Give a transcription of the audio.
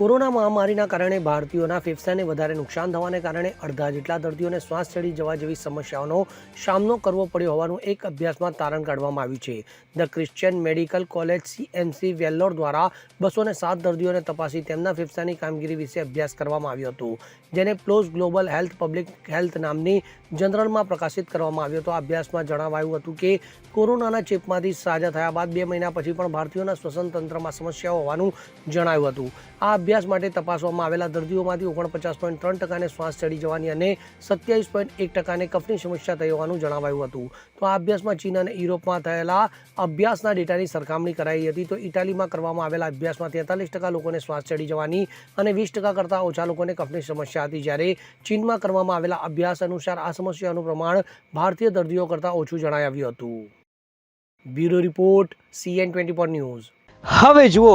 Corona મહામારીના કારણે ભારતીયોના ફેફસાને વધારે નુકસાન થવાને કારણે અડધા જેટલા દર્દીઓને શ્વાસ ચડી જવા જેવી સમસ્યાઓનો સામનો કરવો પડ્યો હોવાનું એક અભ્યાસમાં તારણ કાઢવામાં આવ્યું છે. The Christian medical college CMC Vellore દ્વારા બસો સાત દર્દીઓને તપાસી તેમના ફેફસાની કામગીરી વિશે અભ્યાસ કરવામાં આવ્યો હતો, જેને PLOS global health public health નામની જનરલમાં પ્રકાશિત કરવામાં આવ્યો હતો. આ અભ્યાસમાં જણાવાયું હતું કે, કોરોનાના ચેપમાંથી સાજા થયા બાદ બે મહિના પછી પણ ભારતીયોના શ્વસન તંત્રમાં સમસ્યાઓ હોવાનું જણાયું હતું. આ અભ્યાસ માટે તપાસવામાં આવેલા દર્દીઓમાંથી ઓગણપચાસ પોઈન્ટ ત્રણ ટકાને શ્વાસ ચડી જવાની અને સત્યાવીસ પોઈન્ટ એક ટકાને કફની સમસ્યા થઈ હોવાનું જણાવાયું હતું. તો આ અભ્યાસમાં ચીન અને યુરોપમાં થયેલા અભ્યાસના ડેટાની સરખામણી કરાઈ હતી. તો ઇટાલીમાં કરવામાં આવેલા અભ્યાસમાં તેતાલીસ ટકા લોકોને શ્વાસ ચડી જવાની અને વીસ ટકા કરતાં ઓછા લોકોને કફની સમસ્યા હતી. જ્યારે ચીનમાં કરવામાં આવેલા અભ્યાસ અનુસાર આ સમસ્યાનું પ્રમાણ ભારતીય દર્દીઓ કરતાં ઓછું જણાઈ આવ્યું હતું. Bureau report CN twenty four news. હવે જુઓ